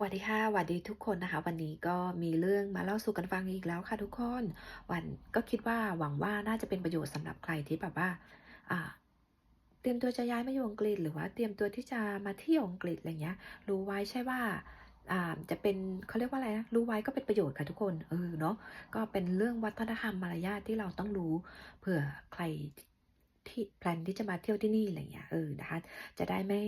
สวัสดีค่ะสวัสดีทุกคนนะคะ วันนี้ก็มีเรื่องมาเล่าสู่กันฟังอีกแล้วค่ะทุกคน วันก็คิดว่าหวังว่าน่าจะเป็นประโยชน์สำหรับใครที่แบบว่าอ่าเตรียมตัวจะย้ายมาอยู่อังกฤษหรือว่าเตรียมตัวที่จะมาเที่ยวอังกฤษอะไรเงี้ย รู้ไว้ใช่ว่าอ่าจะเป็นเขาเรียกว่าอะไรนะรู้ไว้ก็เป็นประโยชน์ค่ะทุกคนเออเนาะก็เป็นเรื่องวัฒนธรรมมารยาทที่เราต้องรู้เผื่อใคร ที่แพลนที่จะมาเที่ยวที่นี่อะไรเงี้ยเออนะคะ จะได้ไม่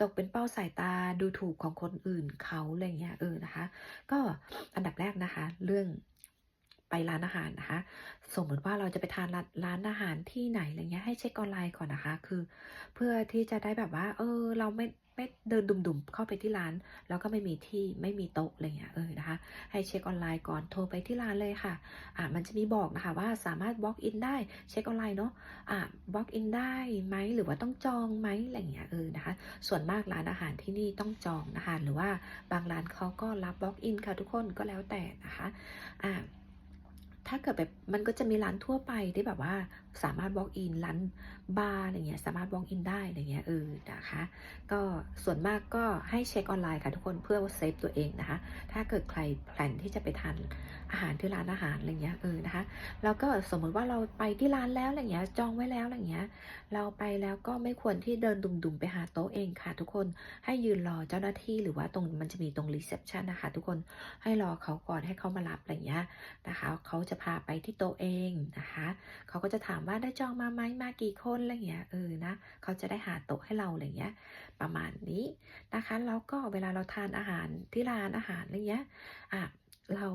ตกเป็นเป้าสายตาดูถูกของคนอื่นเขาอะไรเงี้ยเออนะคะ ก็อันดับแรกนะคะ เรื่องไปร้านอาหารนะคะ สมมติว่าเราจะไปทานร้านร้านอาหารที่ไหนอะไรเงี้ยให้เช็คออนไลน์ก่อนนะคะ คือ เพื่อที่จะได้แบบว่า เออ เราไม่ ไม่เดินดุ่มๆ เข้าไปที่ร้าน แล้วก็ไม่มีที่ไม่มีโต๊ะอะไรเงี้ยเออนะคะ ให้เช็คออนไลน์ก่อนโทรไปที่ร้านเลยค่ะอ่ามันจะมีบอกนะคะว่าสามารถ walk in ได้เช็คออนไลน์เนาะอ่า walk in ได้ไหมหรือว่าต้องจองไหมอะไรเงี้ยเออนะคะ ส่วนมากร้านอาหารที่นี่ต้องจองนะคะหรือว่าบางร้านเขาก็รับ walk in ค่ะทุกคนก็แล้วแต่นะคะอ่าถ้าเกิดแบบมันก็จะมีร้านทั่วไปที่แบบว่าสามารถ walk in ร้านบาร์อะไรเงี้ยสามารถ walk in ได้อะไรเงี้ยเออนะคะก็ส่วนมากก็ให้เช็คออนไลน์ค่ะทุกคนเพื่อเซฟตัวเองนะคะ ถ้าเกิดใครแพลนที่จะไปทานอาหารที่ร้านอาหารอะไรเงี้ยเออนะคะแล้วก็สมมติว่าเราไปที่ร้านแล้วอะไรเงี้ยจองไว้แล้วอะไรเงี้ยเราไปแล้วก็ไม่ควรที่เดินดุ่มๆไปหาโต๊ะเองค่ะ ทุกคนให้ยืนรอเจ้าหน้าที่หรือว่าตรงมันจะมีตรงรีเซพชันนะคะ ทุกคนให้รอเขาก่อนให้เขามารับอะไรเงี้ยนะคะเขาจะพาไปที่โต๊ะเองนะคะเขาก็จะถามว่าได้จองมาไหมมากี่คนอะไรเงี้ยเออนะเขาจะได้หาโต๊ะให้เราอะไรเงี้ย ประมาณนี้นะคะแล้วก็เวลาเราทานอาหารที่ร้านอาหารอะไรเงี้ยอะเรา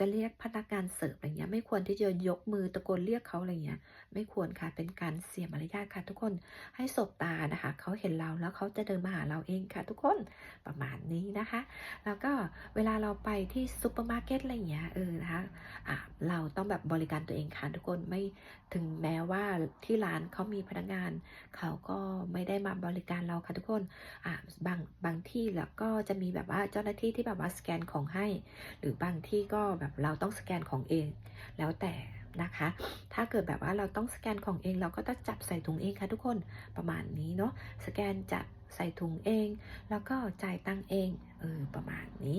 จะเรียกพนักงานเสิร์ฟอะไรเงี้ย ไม่ควรที่จะยกมือตะโกนเรียกเขาอะไรเงี้ย ไม่ควรค่ะ เป็นการเสียมารยาทค่ะทุกคน ให้สบตานะคะ เขาเห็นเราแล้วเขาจะเดินมาหาเราเองค่ะ ทุกคน ประมาณนี้นะคะ แล้วก็เวลาเราไปที่ซูเปอร์มาร์เก็ตอะไรอย่างเงี้ย เออนะคะอะเราต้องแบบบริการตัวเองค่ะทุกคน ไม่ถึงแม้ว่าที่ร้านเขามีพนักงาน เขาก็ไม่ได้มาบริการเราค่ะทุกคน อะบางบางที่แล้วก็จะมีแบบว่าเจ้าหน้าที่ที่แบบว่าสแกนของให้ หรือบางที่ก็แบบเราต้องสแกนของเอง แล้วแต่นะคะ ถ้าเกิดแบบว่าเราต้องสแกนของเองเราก็ต้องจับใส่ถุงเองค่ะทุกคนประมาณนี้เนาะสแกนจับใส่ถุงเอง แล้วก็จ่ายตังเองเออประมาณนี้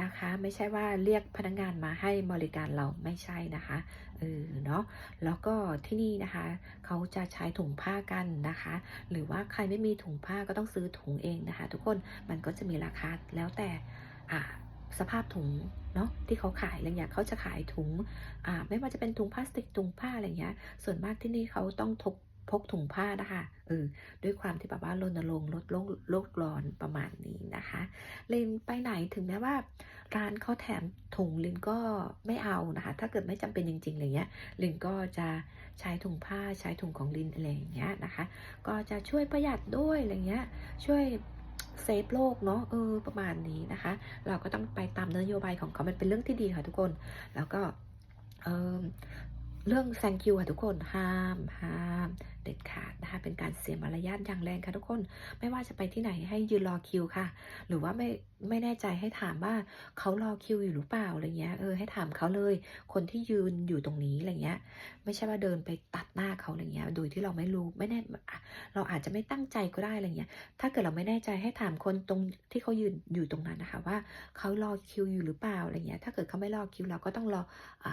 นะคะ ไม่ใช่ว่าเรียกพนักงานมาให้บริการเราไม่ใช่นะคะเออเนาะแล้วก็ที่นี่นะคะ เขาจะใช้ถุงผ้ากันนะคะ หรือว่าใครไม่มีถุงผ้าก็ต้องซื้อถุงเองนะคะ ทุกคนมันก็จะมีราคาแล้วแต่อ่า สภาพถุงเนาะที่เขาขายอะไรเงี้ยเขาจะขายถุงอ่าไม่ว่าจะเป็นถุงพลาสติกถุงผ้าอะไรเงี้ย ส่วนมากที่นี่เขาต้องทกพกถุงผ้านะคะเออด้วยความที่แบบว่ารณรงค์ลดโลกโลกร้อนประมาณนี้นะคะ ลินไปไหนถึงแม้ว่า ร้านเขาแถมถุงลินก็ไม่เอานะคะ ถ้าเกิดไม่จำเป็นจริงๆอะไรเงี้ยลินก็จะใช้ถุงผ้าใช้ถุงของลินอะไรอย่างเงี้ยนะคะ ก็จะช่วยประหยัดด้วยอะไรเงี้ยช่วย เซฟโลกเนาะเออประมาณนี้นะคะ เราก็ต้องไปตามนโยบายของเขามันเป็นเรื่องที่ดีค่ะทุกคน แล้วก็เออ เรื่อง thank you ค่ะทุกคนห้ามห้ามเด็ดขาดนะคะเป็นการเสียมารยาทอย่างแรงค่ะทุกคน ไม่ว่าจะไปที่ไหนให้ยืนรอคิวค่ะ หรือว่าไม่ไม่แน่ใจให้ถามว่าเขารอคิวอยู่หรือเปล่าอะไรเงี้ยเออให้ถามเขาเลย คนที่ยืนอยู่ตรงนี้อะไรเงี้ย ไม่ใช่ว่าเดินไปตัดหน้าเขาอะไรเงี้ย โดยที่เราไม่รู้ไม่แน่เราอาจจะไม่ตั้งใจก็ได้อะไรเงี้ย ถ้าเกิดเราไม่แน่ใจให้ถามคนตรงที่เขายืนอยู่ตรงนั้นนะคะ ว่าเขารอคิวอยู่หรือเปล่าอะไรเงี้ย ถ้าเกิดเขาไม่รอคิวเราก็ต้องรออ่า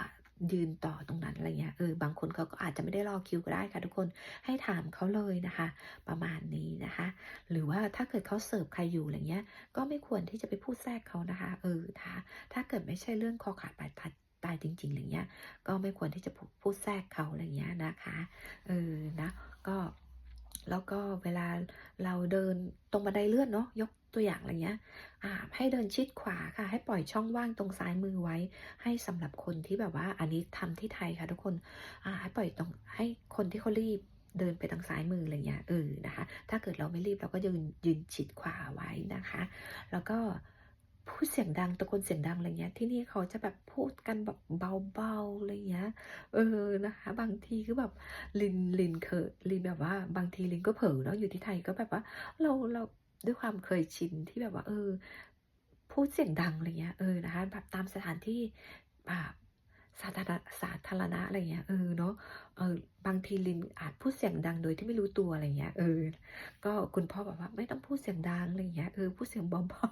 ยืนต่อตรงนั้นอะไรเงี้ยเออบางคนเขาก็อาจจะไม่ได้รอคิวก็ได้ค่ะทุกคนให้ถามเขาเลยนะคะ ประมาณนี้นะคะ หรือว่าถ้าเกิดเขาเสิร์ฟใครอยู่อะไรเงี้ย ก็ไม่ควรที่จะไปพูดแทรกเขานะคะเออถ้าถ้าเกิดไม่ใช่เรื่องคอขาดบาดตายตายจริงๆอะไรเงี้ย ก็ไม่ควรที่จะพูดแทรกเขาอะไรเงี้ยนะคะเออนะก็แล้วก็เวลาเราเดินตรงบันไดเลื่อนเนาะยก ตัวอย่างอะไรเงี้ยให้เดินชิดขวาค่ะ ให้ปล่อยช่องว่างตรงซ้ายมือไว้ ให้สำหรับคนที่แบบว่าอันนี้ทำที่ไทยค่ะทุกคนให้ปล่อยตรงให้คนที่เขารีบเดินไปทางซ้ายมืออะไรเงี้ยเออนะคะ ถ้าเกิดเราไม่รีบเราก็ยืนยืนชิดขวาไว้นะคะ แล้วก็พูดเสียงดังตะโกนเสียงดังอะไรเงี้ย ที่นี่เขาจะแบบพูดกันแบบเบาๆอะไรเงี้ย เออนะคะ บางทีคือแบบลินลินเคยลินแบบว่า บางทีลินก็เผลอเนาะอยู่ที่ไทยก็แบบว่า เราเรา ด้วยความเคยชินที่แบบว่าเออ พูดเสียงดังอะไรเงี้ยเออนะคะแบบตามสถานที่อ่าสาธารณะสาธารณะอะไรเงี้ยเออเนาะเออบางทีลินอาจพูดเสียงดังโดยที่ไม่รู้ตัวอะไรเงี้ยเออ ก็คุณพ่อบอกว่าไม่ต้องพูดเสียงดังอะไรเงี้ยเออพูดเสียงเบา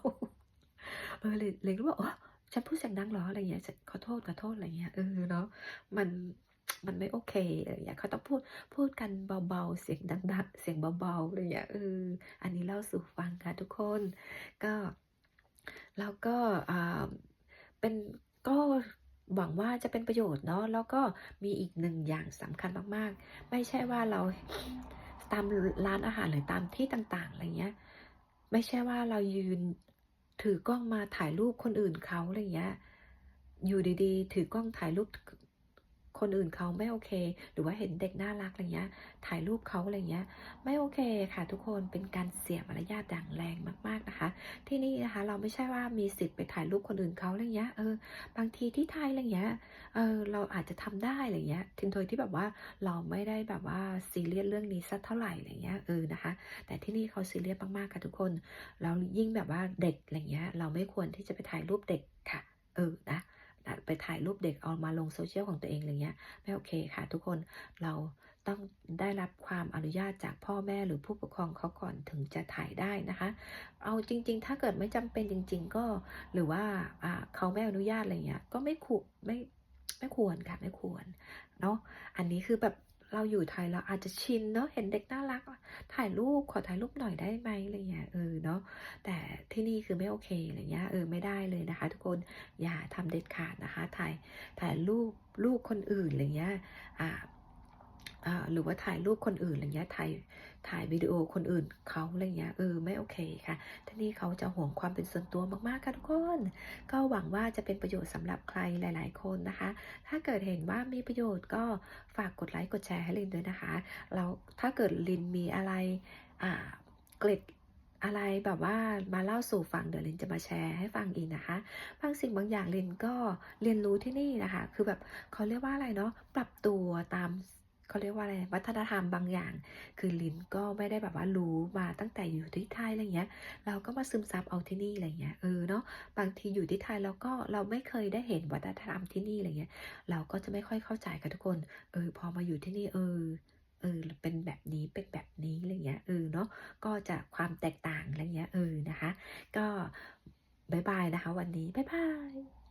ๆเออหลินหลินก็บอก"อ๋อฉันพูดเสียงดังเหรอ?"อะไรเงี้ย"ขอโทษๆ"อะไรอย่างเงี้ยเออเนาะมัน มันไม่โอเคอะไรอย่างเงี้ยเขาต้องพูดพูดกันเบาๆ เสียงดังๆเสียงเบาๆอะไรอย่างเงี้ยเอออันนี้เล่าสู่ฟังค่ะทุกคน ก็แล้วก็อ่าเป็นก็หวังว่าจะเป็นประโยชน์เนาะแล้วก็มีอีกหนึ่งอย่างสำคัญมากๆ ไม่ใช่ว่าเราตามร้านอาหารหรือตามที่ต่างๆอะไรเงี้ย ไม่ใช่ว่าเรายืนถือกล้องมาถ่ายรูปคนอื่นเขาอะไรเงี้ยอยู่ดีๆ ถือกล้องถ่ายรูป คนอื่นเขาไม่โอเค หรือว่าเห็นเด็กน่ารักอะไรเงี้ย ถ่ายรูปเขาอะไรเงี้ย ไม่โอเคค่ะทุกคนเป็นการเสียมารยาทอย่างแรงมากๆนะคะ ที่นี่นะคะเราไม่ใช่ว่ามีสิทธิ์ไปถ่ายรูปคนอื่นเขาอะไรเงี้ยเออบางทีที่ไทยอะไรเงี้ยเออเราอาจจะทำได้อะไรเงี้ยถึงโดยที่แบบว่าเราไม่ได้แบบว่าซีเรียสเรื่องนี้สักเท่าไหร่อะไรเงี้ยเออนะคะ แต่ที่นี่เขาซีเรียสมากๆค่ะทุกคนแล้วยิ่งแบบว่าเด็กอะไรเงี้ย เราไม่ควรที่จะไปถ่ายรูปเด็กค่ะ เออนะ ไปถ่ายรูปเด็กเอามาลงโซเชียลของตัวเองอะไรเงี้ยไม่โอเคค่ะทุกคนเราต้องได้รับความอนุญาตจากพ่อแม่หรือผู้ปกครองเขาก่อนถึงจะถ่ายได้นะคะ เอาจริง ๆ ถ้าเกิดไม่จำเป็นจริง ๆ ก็หรือว่าเขาไม่อนุญาตอะไรเงี้ยก็ไม่ขู่ไม่ไม่ควรค่ะไม่ควรเนาะอันนี้คือแบบ เราอยู่ไทยเราอาจจะชินเนาะเห็นเด็กน่ารัก ถ่ายรูปขอถ่ายรูปหน่อยได้ไหมอะไรเงี้ยเออเนาะแต่ที่นี่คือไม่โอเคอะไรเงี้ยเออไม่ได้เลยนะคะ ทุกคนอย่าทำเด็ดขาดนะคะ ถ่ายถ่ายรูปลูกคนอื่นอะไรเงี้ยอ่า หรือว่าถ่ายรูปคนอื่นอะไรอย่างเงี้ยถ่ายถ่ายวิดีโอคนอื่นเขาอะไรเงี้ยเออไม่โอเคค่ะที่นี่เขาจะห่วงความเป็นส่วนตัวมากๆค่ะทุกคน ก็หวังว่าจะเป็นประโยชน์สำหรับใครหลาย ๆ คนนะคะ ถ้าเกิดเห็นว่ามีประโยชน์ก็ฝากกดไลค์กดแชร์ให้ลินด้วยนะคะแล้วถ้าเกิดลินมีอะไรอ่าเกร็ดอะไรแบบว่ามาเล่าสู่ฟังเดี๋ยวลินจะมาแชร์ให้ฟังอีกนะคะ บางสิ่งบางอย่างลินก็เรียนรู้ที่นี่นะคะ คือแบบเขาเรียกว่าอะไรเนาะปรับตัวตาม เขาเรียกว่าอะไรวัฒนธรรมบางอย่าง คือลินก็ไม่ได้แบบว่ารู้มาตั้งแต่อยู่ที่ไทยอะไรเงี้ย เราก็มาซึมซับเอาที่นี่อะไรเงี้ยเออเนาะบางทีอยู่ที่ไทยเราก็เราไม่เคยได้เห็นวัฒนธรรมที่นี่อะไรเงี้ย เราก็จะไม่ค่อยเข้าใจค่ะทุกคน เออ พอมาอยู่ที่นี่เออเออเป็นแบบนี้เป็นแบบนี้อะไรเงี้ยเออเนาะก็จะความแตกต่างอะไรเงี้ยเออนะคะ ก็บ๊ายบายนะคะ วันนี้บายบาย